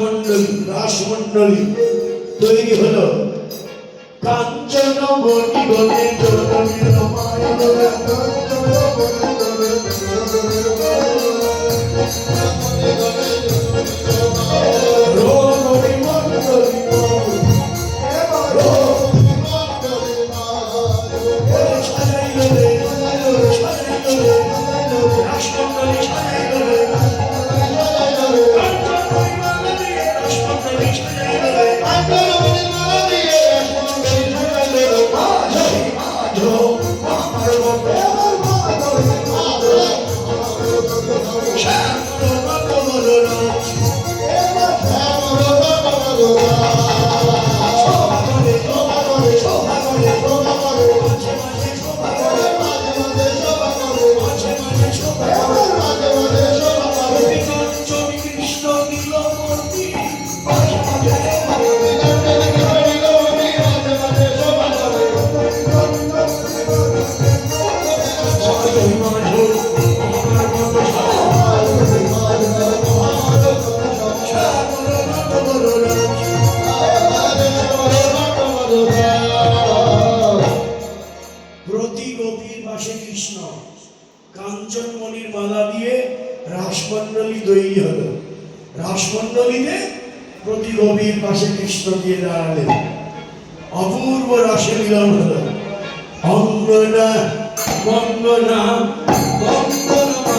মণ্ডলী রাসমণ্ডলী তৈরি হল। কাঞ্চন মণিগণে জননী রামায়ণ কৃষ্ণ দিয়ে দাঁড়ালেন অপূর্ব রসে মিলন হল। অঙ্গনা বন্দনা বন্দনা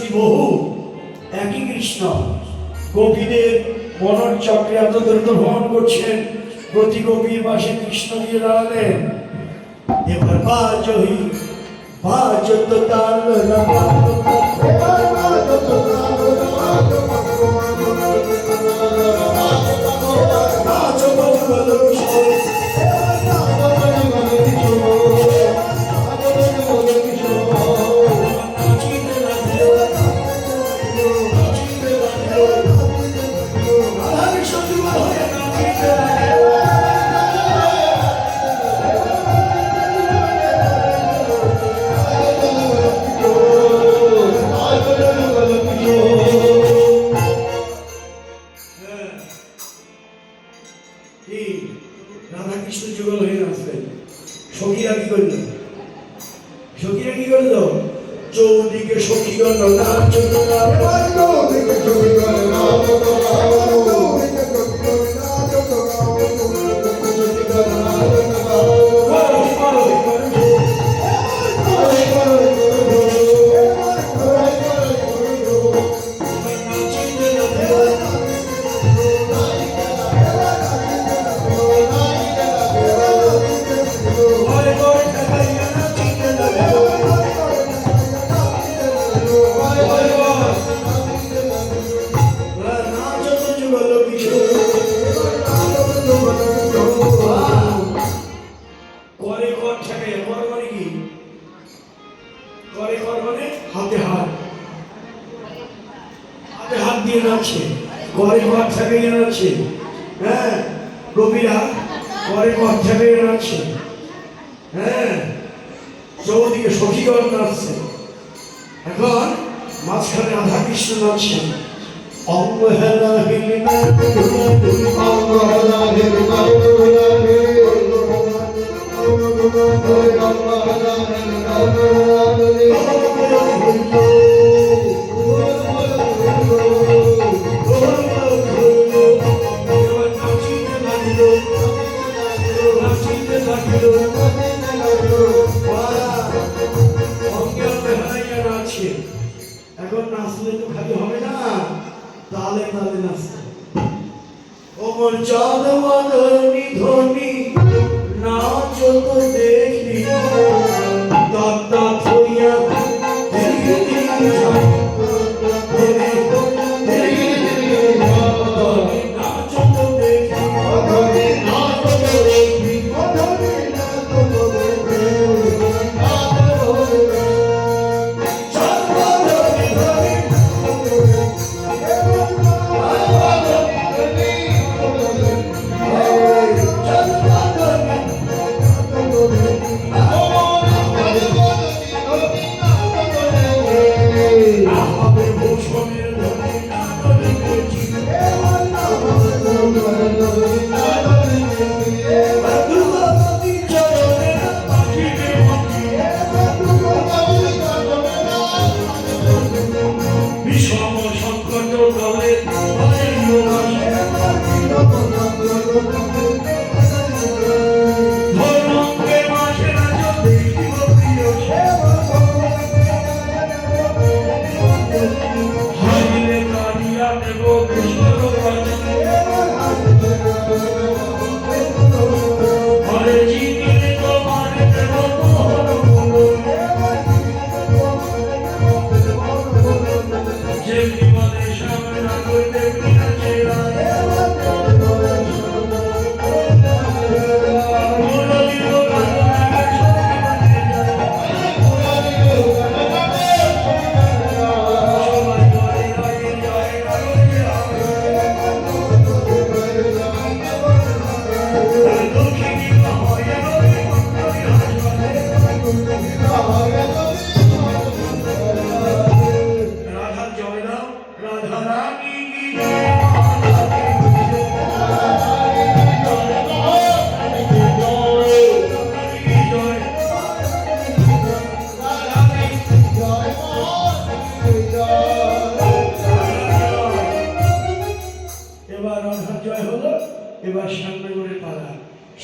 শ্রী বহু, একই কৃষ্ণ। গোপীদের মনন চক্রে আত্মদ্রত ভ্রমণ করছেন প্রতি গোপীর পাশে কৃষ্ণ দিয়ে দাঁড়ালেন। এবার বা জহি বা চোদ্দ তার পরে ঘর ছাপিয়ে জানাচ্ছে হ্যাঁ রবিরা পরে ঘর ছাপিয়ে জানাচ্ছে হ্যাঁ চৌদিকে সখীগণ আসছে এখন মাঝখানে আধা কৃষ্ণ নাচছেন অঙ্গহেলা এখন নাচলে তো খালি হবে না। তালে তালে নাচতে ওমর চাঁদ ধনী ধনি, নাচ তো দেখি। Datta থইয়া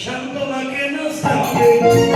Chanto la que nos está.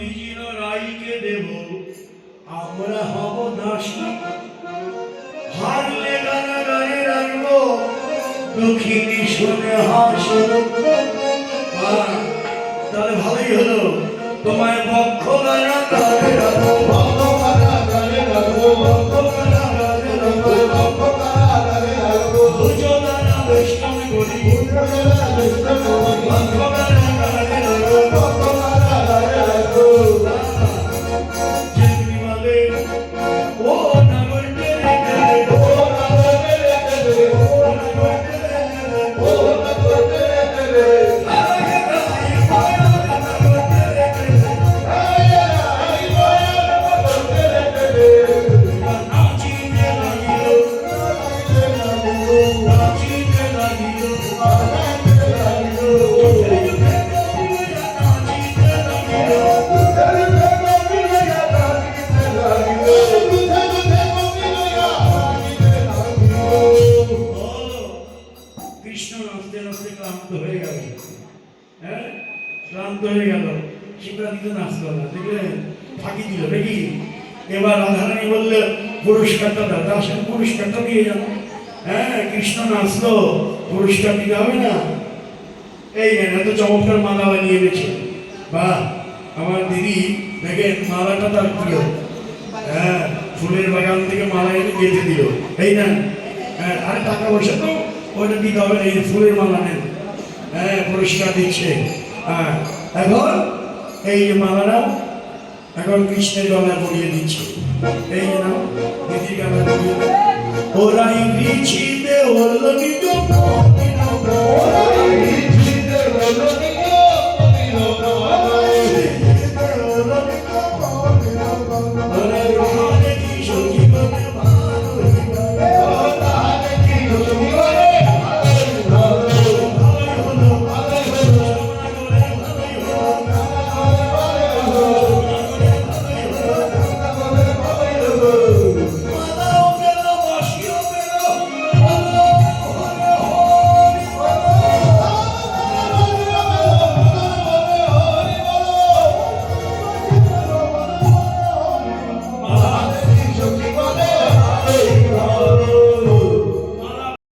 বিজিন রাইকে দেব আমরা হব নাশি হারলে গানা গানে রাখব দক্ষিণ সোনে হাসব আর হয়ে গেল। ক্লান্ত হয়ে গেল। সেটা দিতে নাচলো না দেখলেন ফাঁকি দিল, নাকি? এবার রাধারানী বললে পুরস্কারটা দাদা আসেন পুরস্কারটা দিয়ে যান। হ্যাঁ কৃষ্ণ নাচলো পুরস্কার দিতে হবে না। এই এত চমৎকার মালা বানিয়ে এনেছে। বাহ, আমার দিদি, দেখেন, মালাটা তার প্রিয়। হ্যাঁ ফুলের বাগান থেকে মালা এনে বেঁধে দিল। এই না হ্যাঁ আরে টাকা পয়সা তো, ওইটা দিতে হবে না, এই ফুলের মালা নেন। হ্যাঁ পুরস্কার দিচ্ছে। হ্যাঁ এখন, এই যে মালাটা, এখন কৃষ্ণের গলা পরিয়ে দিচ্ছে। এই যে Orai de o lăgite, o lăgite, o lăgite, o lăgite,